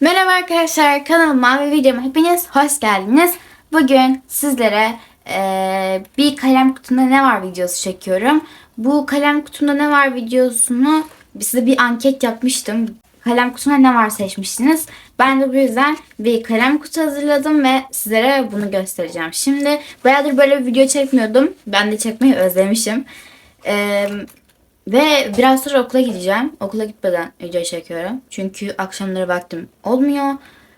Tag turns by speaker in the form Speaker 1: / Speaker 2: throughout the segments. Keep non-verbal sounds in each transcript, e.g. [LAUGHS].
Speaker 1: Merhaba arkadaşlar kanalıma ve videoma hepiniz hoş geldiniz. Bugün sizlere eee, bir kalem kutumda ne var videosu çekiyorum. Bu kalem kutumda ne var videosunu size bir anket yapmıştım. Kalem kutumda ne var seçmiştiniz. Ben de bu yüzden bir kalem kutu hazırladım ve sizlere bunu göstereceğim. Şimdi bayağıdır böyle bir video çekmiyordum. Ben de çekmeyi özlemişim. Eee ve biraz sonra okula gideceğim. Okula gitmeden video çekiyorum. Çünkü akşamları vaktim olmuyor.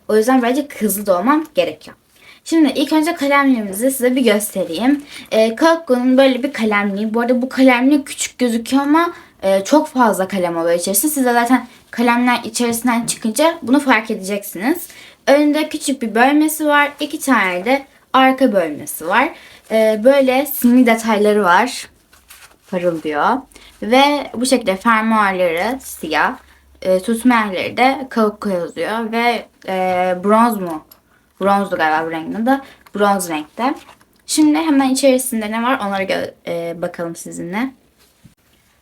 Speaker 1: O yüzden birazcık hızlı da olmam gerekiyor. Şimdi ilk önce kalemliğimizi size bir göstereyim. Ee, Kakko'nun böyle bir kalemliği. Bu arada bu kalemlik küçük gözüküyor ama e, çok fazla kalem oluyor içerisinde. Siz de zaten kalemler içerisinden çıkınca bunu fark edeceksiniz. Önünde küçük bir bölmesi var. İki tane de arka bölmesi var. Ee, böyle simli detayları var parıldıyor. Ve bu şekilde fermuarları siyah. E, tutma yerleri de Kauko yazıyor. Ve e, bronz mu? Bronzdu galiba bu renginde de. Bronz renkte. Şimdi hemen içerisinde ne var onlara e, bakalım sizinle.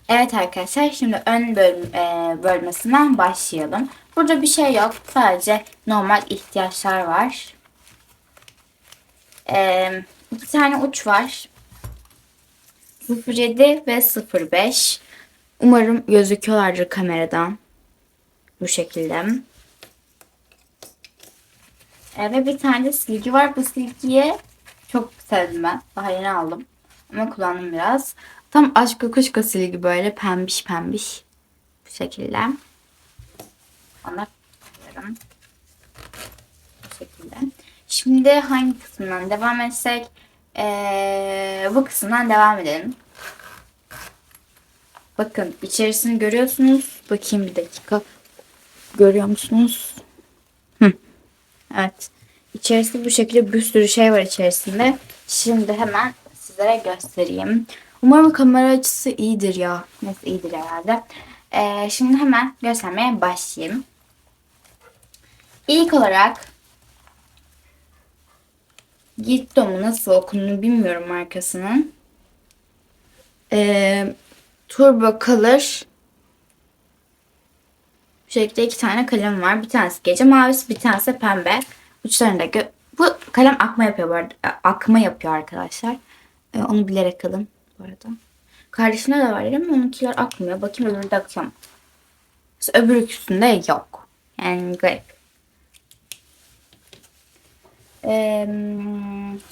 Speaker 1: Evet arkadaşlar şimdi ön bölüm, e, bölmesinden başlayalım. Burada bir şey yok. Sadece normal ihtiyaçlar var. E, iki tane uç var. 07 ve 05. Umarım gözüküyorlardır kameradan. Bu şekilde. E, ve bir tane silgi var. Bu silgiyi çok sevdim ben. Daha yeni aldım. Ama kullandım biraz. Tam aşk kuşka silgi böyle pembiş pembiş. Bu şekilde. Koyuyorum. Bu şekilde. Şimdi hangi kısmından devam etsek? Ee, bu kısımdan devam edelim. Bakın içerisini görüyorsunuz. Bakayım bir dakika. Görüyor musunuz? Hı. Evet. İçerisi bu şekilde bir sürü şey var içerisinde. Şimdi hemen sizlere göstereyim. Umarım kamera açısı iyidir ya. Neyse iyidir herhalde. Ee, şimdi hemen göstermeye başlayayım. İlk olarak Gitto mu nasıl okunduğunu bilmiyorum markasının. Ee, Turbo Color bu şekilde iki tane kalem var. Bir tanesi gece mavisi, bir tanesi pembe. Uçlarında bu kalem akma yapıyor bu arada. Akma yapıyor arkadaşlar. Ee, onu bilerek alın bu arada. Kardeşine de var ama onunkiler akmıyor. Bakayım öbürü de akıyor öbür ikisinde yok. Yani garip. Ee,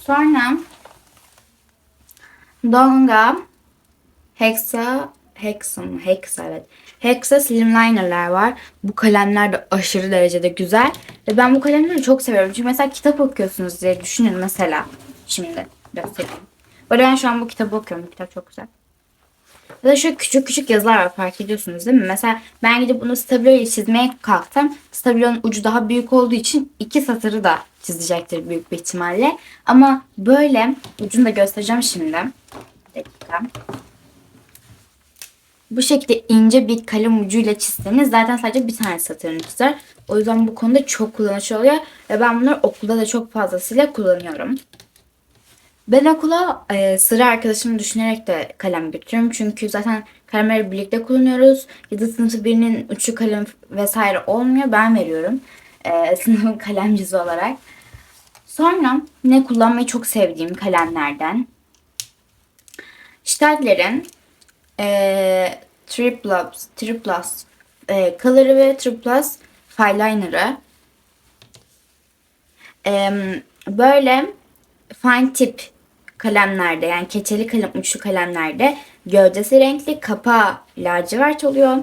Speaker 1: sonra Donga Hexa Hexa mı? Hexa evet. Hexa Slimliner'lar var. Bu kalemler de aşırı derecede güzel. Ve ben bu kalemleri çok seviyorum. Çünkü mesela kitap okuyorsunuz diye düşünün mesela. Şimdi göstereyim. Arada ben şu an bu kitabı okuyorum. Bu kitap çok güzel. Ya da şu küçük küçük yazılar var fark ediyorsunuz değil mi? Mesela ben gidip bunu stabilo ile çizmeye kalksam stabilonun ucu daha büyük olduğu için iki satırı da çizecektir büyük bir ihtimalle. Ama böyle ucunu da göstereceğim şimdi. Bir dakika. Bu şekilde ince bir kalem ucuyla çizseniz zaten sadece bir tane satırını çizer. O yüzden bu konuda çok kullanışlı oluyor. Ve ben bunları okulda da çok fazlasıyla kullanıyorum. Ben okula e, sıra arkadaşımı düşünerek de kalem götürüyorum. Çünkü zaten kalemleri birlikte kullanıyoruz. Ya da sınıfı birinin uçlu kalem vesaire olmuyor. Ben veriyorum. E, [LAUGHS] sınıfın kalemcisi olarak. Sonra ne kullanmayı çok sevdiğim kalemlerden. Stadler'in e, Triplus, Triplus e, Color'ı ve Triplus Fineliner'ı. E, böyle fine tip kalemlerde yani keçeli kalem uçlu kalemlerde gövdesi renkli kapağı lacivert oluyor.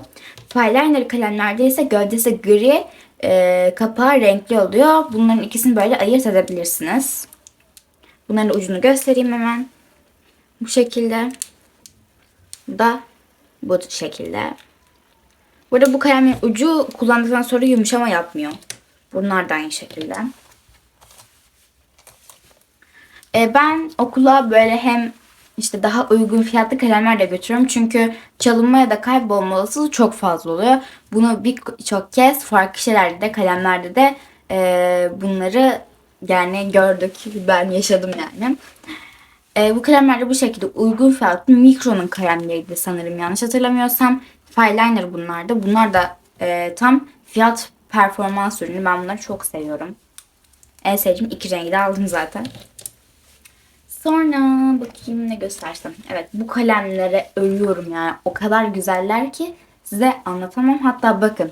Speaker 1: Fineliner kalemlerde ise gövdesi gri e, kapağı renkli oluyor. Bunların ikisini böyle ayırt edebilirsiniz. Bunların ucunu göstereyim hemen. Bu şekilde. Bu da bu şekilde. Burada bu kalemin ucu kullandıktan sonra yumuşama yapmıyor. Bunlar da aynı şekilde. E, ben okula böyle hem işte daha uygun fiyatlı kalemler de götürüyorum. Çünkü çalınma ya da kaybolma olasılığı çok fazla oluyor. Bunu birçok kez farklı şeylerde de kalemlerde de e, bunları yani gördük. Ben yaşadım yani. E, bu kalemler de bu şekilde uygun fiyatlı Micron'un kalemleriydi sanırım yanlış hatırlamıyorsam. Fineliner bunlar da. Bunlar da e, tam fiyat performans ürünü. Ben bunları çok seviyorum. En sevdiğim iki rengi de aldım zaten. Sonra bakayım ne göstersem. Evet bu kalemlere ölüyorum yani. O kadar güzeller ki size anlatamam. Hatta bakın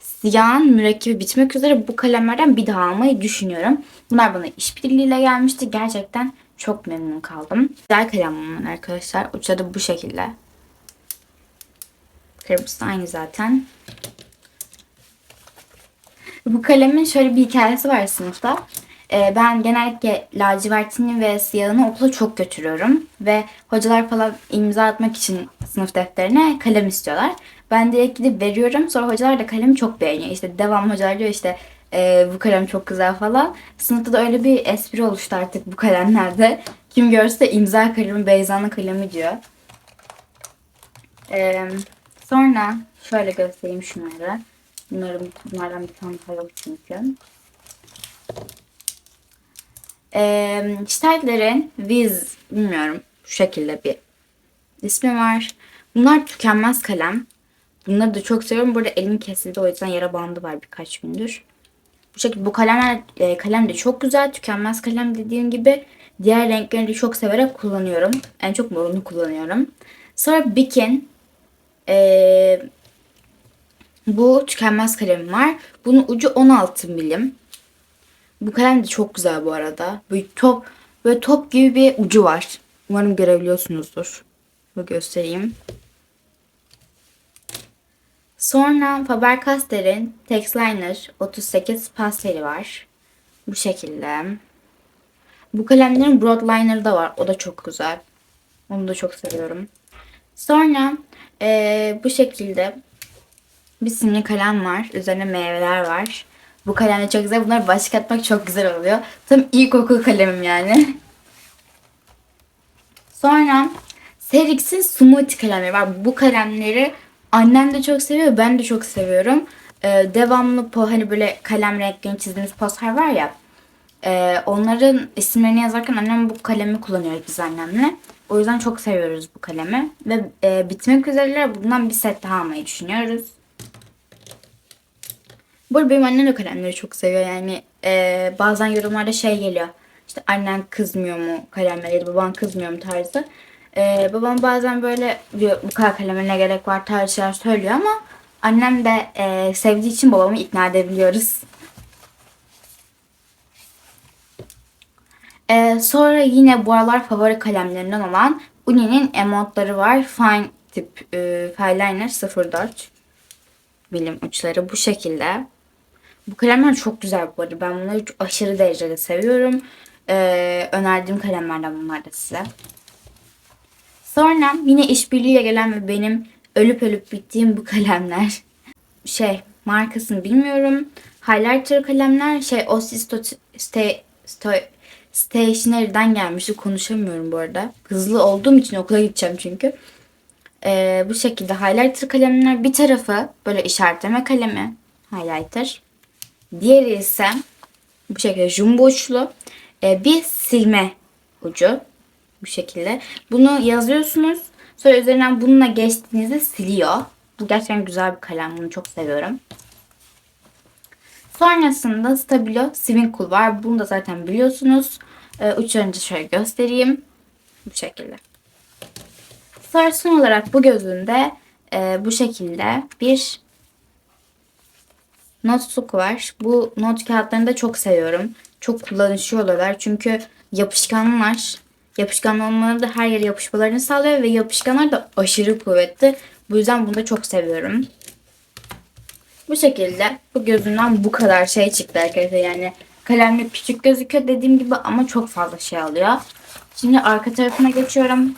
Speaker 1: siyahın mürekkebi bitmek üzere bu kalemlerden bir daha almayı düşünüyorum. Bunlar bana işbirliğiyle gelmişti. Gerçekten çok memnun kaldım. Güzel kalem bunlar arkadaşlar. Uçları bu şekilde. Kırmızısı aynı zaten. Bu kalemin şöyle bir hikayesi var sınıfta. Ee, ben genellikle lacivertini ve siyahını okula çok götürüyorum. Ve hocalar falan imza atmak için sınıf defterine kalem istiyorlar. Ben direkt gidip veriyorum. Sonra hocalar da kalemi çok beğeniyor. İşte devam hocalar diyor işte "Ee, bu kalem çok güzel falan. Sınıfta da öyle bir espri oluştu artık bu kalemlerde. Kim görse imza kalemi Beyza'nın kalemi diyor. Ee, sonra şöyle göstereyim şunları. Bunların, bunlardan bir tane yok çünkü. Ee, Stadler'in Viz bilmiyorum şu şekilde bir ismi var. Bunlar tükenmez kalem. Bunları da çok seviyorum. Burada elim kesildi o yüzden yara bandı var birkaç gündür. Bu şekilde bu kalemler e, kalem de çok güzel. Tükenmez kalem dediğim gibi. Diğer renklerini de çok severek kullanıyorum. En çok morunu kullanıyorum. Sonra Bikin. E, bu tükenmez kalemim var. Bunun ucu 16 milim. Bu kalem de çok güzel bu arada. Böyle top, böyle top gibi bir ucu var. Umarım görebiliyorsunuzdur. Bu göstereyim. Sonra Faber-Castell'in Texliner 38 pasteli var. Bu şekilde. Bu kalemlerin Broadliner'ı da var. O da çok güzel. Onu da çok seviyorum. Sonra eee, bu şekilde bir simli kalem var. Üzerine meyveler var. Bu kalem de çok güzel. Bunları başlık atmak çok güzel oluyor. Tam ilkokul kalemim yani. [LAUGHS] Sonra Serix'in Smoothie kalemleri var. Bu kalemleri annem de çok seviyor. Ben de çok seviyorum. Ee, devamlı po hani böyle kalem renklerini çizdiğimiz poster var ya. e, onların isimlerini yazarken annem bu kalemi kullanıyoruz biz annemle. O yüzden çok seviyoruz bu kalemi. Ve e, bitmek üzereler. Bundan bir set daha almayı düşünüyoruz. Bu arada benim annem de kalemleri çok seviyor. Yani e, bazen yorumlarda şey geliyor. İşte annen kızmıyor mu kalemlere ya da baban kızmıyor mu tarzı. E, babam bazen böyle diyor bu kadar kaleme ne gerek var tarzı şeyler söylüyor ama annem de e, sevdiği için babamı ikna edebiliyoruz. E, sonra yine bu aralar favori kalemlerinden olan Uni'nin emotları var. Fine tip e, Fineliner 04 bilim uçları bu şekilde. Bu kalemler çok güzel bu arada. Ben bunları aşırı derecede seviyorum. Ee, önerdiğim kalemlerden bunlar da size. Sonra yine işbirliğiyle gelen ve benim ölüp ölüp bittiğim bu kalemler. [LAUGHS] Şey markasını bilmiyorum. Highlighter kalemler şey Ossi Sto, Stationery'den gelmişti. Konuşamıyorum bu arada. Hızlı olduğum için okula gideceğim çünkü. Ee, bu şekilde highlighter kalemler bir tarafı böyle işaretleme kalemi highlighter. Diğeri ise bu şekilde jumbo uçlu e, bir silme ucu. Bu şekilde. Bunu yazıyorsunuz. Sonra üzerinden bununla geçtiğinizde siliyor. Bu gerçekten güzel bir kalem. Bunu çok seviyorum. Sonrasında Stabilo Swinkle var. Bunu da zaten biliyorsunuz. E, uçlarını şöyle göstereyim. Bu şekilde. Sonra son olarak bu gözünde e, bu şekilde bir notluk var. Bu not kağıtlarını da çok seviyorum. Çok kullanışlı. Çünkü yapışkanlar. Yapışkan olmaları da her yere yapışmalarını sağlıyor ve yapışkanlar da aşırı kuvvetli. Bu yüzden bunu da çok seviyorum. Bu şekilde bu gözümden bu kadar şey çıktı arkadaşlar. Yani kalemle küçük gözüküyor dediğim gibi ama çok fazla şey alıyor. Şimdi arka tarafına geçiyorum.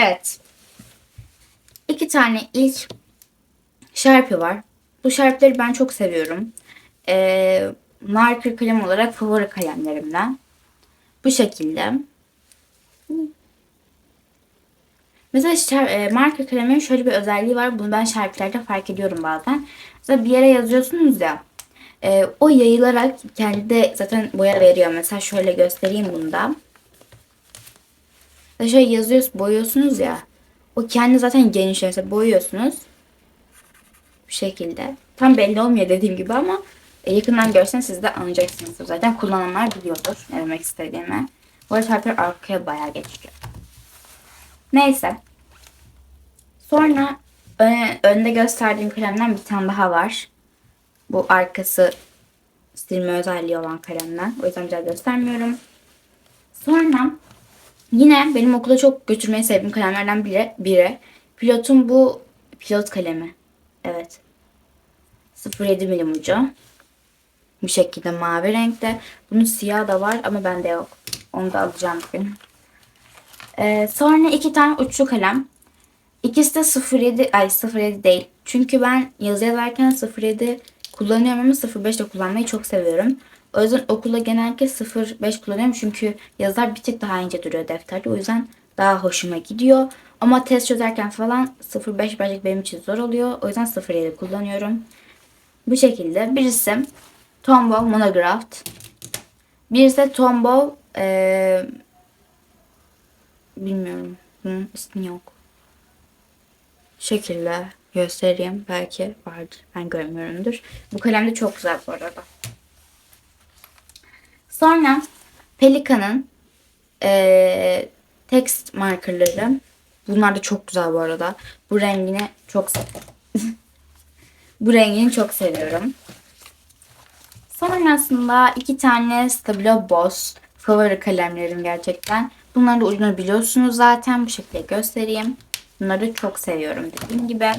Speaker 1: Evet. İki tane ilk Sharpie var. Bu Sharpie'leri ben çok seviyorum. Ee, marker kalem olarak favori kalemlerimden. Bu şekilde. Mesela şer, e, marker kalemin şöyle bir özelliği var. Bunu ben Sharpie'lerde fark ediyorum bazen. Mesela bir yere yazıyorsunuz ya. e, o yayılarak kendi de zaten boya veriyor. Mesela şöyle göstereyim bunda. Şöyle yazıyorsunuz, boyuyorsunuz ya. O kendi zaten genişlerse boyuyorsunuz. Bu şekilde. Tam belli olmuyor dediğim gibi ama e, yakından görseniz siz de anlayacaksınız. Zaten kullananlar biliyordur ne demek istediğimi. Bu arada harfler arkaya bayağı geçiyor. Neyse. Sonra öne, önde gösterdiğim kalemden bir tane daha var. Bu arkası silme özelliği olan kalemden. O yüzden bir daha göstermiyorum. Sonra yine benim okula çok götürmeyi sevdiğim kalemlerden biri. biri. Pilotun bu pilot kalemi. Evet. 07 milim ucu. Bu şekilde mavi renkte. Bunun siyah da var ama bende yok. Onu da alacağım bugün. Ee, sonra iki tane uçlu kalem. İkisi de 07, ay 07 değil. Çünkü ben yazı yazarken 07 kullanıyorum ama 05 de kullanmayı çok seviyorum. O yüzden okula genellikle 05 kullanıyorum çünkü yazılar bir tık daha ince duruyor defterde. O yüzden daha hoşuma gidiyor. Ama test çözerken falan 05 birazcık benim için zor oluyor. O yüzden 07 kullanıyorum. Bu şekilde. Birisi Tombow Monographed. Birisi Tombow ee, bilmiyorum. Bunun ismi yok. Şekilde göstereyim. Belki vardır. Ben görmüyorumdur. Bu kalem de çok güzel bu arada. Sonra Pelikan'ın ee, text markerları. Bunlar da çok güzel bu arada. Bu rengini çok [LAUGHS] bu rengini çok seviyorum. Sonrasında iki tane Stabilo Boss favori kalemlerim gerçekten. Bunların da ucunu biliyorsunuz zaten. Bu şekilde göstereyim. Bunları çok seviyorum dediğim gibi.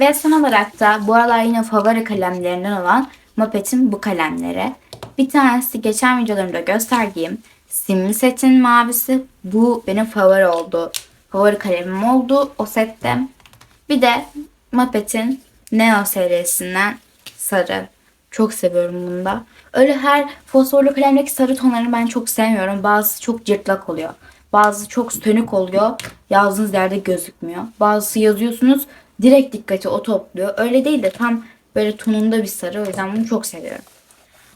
Speaker 1: Ve son olarak da bu aralar yine favori kalemlerinden olan Mapet'in bu kalemleri. Bir tanesi geçen videolarımda gösterdiğim simli setin mavisi. Bu benim favori oldu. Favori kalemim oldu o sette. Bir de Mapet'in Neo serisinden sarı. Çok seviyorum bunu da. Öyle her fosforlu kalemdeki sarı tonlarını ben çok sevmiyorum. Bazısı çok cırtlak oluyor. Bazısı çok sönük oluyor. Yazdığınız yerde gözükmüyor. Bazısı yazıyorsunuz direkt dikkati o topluyor. Öyle değil de tam böyle tonunda bir sarı. O yüzden bunu çok seviyorum.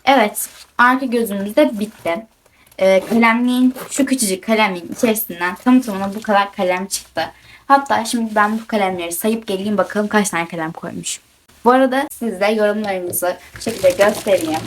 Speaker 1: Evet. Arka gözümüz de bitti. Ee, kalemliğin şu küçücük kalemliğin içerisinden tam tamına bu kadar kalem çıktı. Hatta şimdi ben bu kalemleri sayıp geleyim bakalım kaç tane kalem koymuşum. Bu arada siz de yorumlarınızı bu şekilde göstereyim.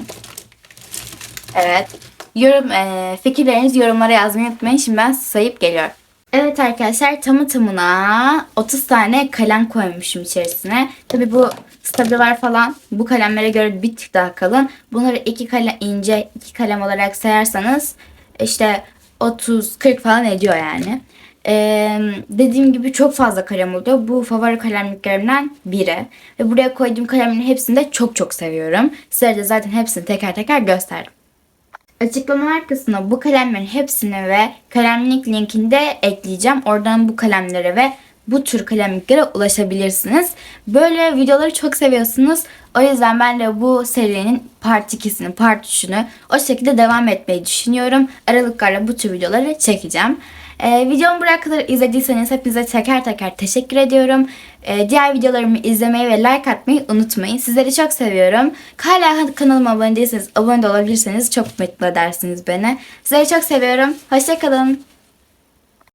Speaker 1: Evet. Yorum, e, fikirlerinizi yorumlara yazmayı unutmayın. Şimdi ben sayıp geliyorum. Evet arkadaşlar tamı tamına 30 tane kalem koymuşum içerisine. Tabi bu stabilolar falan bu kalemlere göre bir tık daha kalın. Bunları iki kalem ince iki kalem olarak sayarsanız işte 30-40 falan ediyor yani. Ee, dediğim gibi çok fazla kalem oluyor. Bu favori kalemliklerimden biri. Ve buraya koyduğum kalemlerin hepsini de çok çok seviyorum. Sizlere de zaten hepsini teker teker gösterdim. Açıklamalar kısmına bu kalemlerin hepsini ve kalemlik linkini de ekleyeceğim. Oradan bu kalemlere ve bu tür kalemliklere ulaşabilirsiniz. Böyle videoları çok seviyorsunuz. O yüzden ben de bu serinin part 2'sini, part 3'ünü o şekilde devam etmeyi düşünüyorum. Aralıklarla bu tür videoları çekeceğim. Ee, videomu buraya kadar izlediyseniz hepinize teker teker teşekkür ediyorum. Ee, diğer videolarımı izlemeyi ve like atmayı unutmayın. Sizleri çok seviyorum. Hala kanalıma abone değilseniz abone de olabilirseniz çok mutlu edersiniz beni. Sizleri çok seviyorum. Hoşçakalın.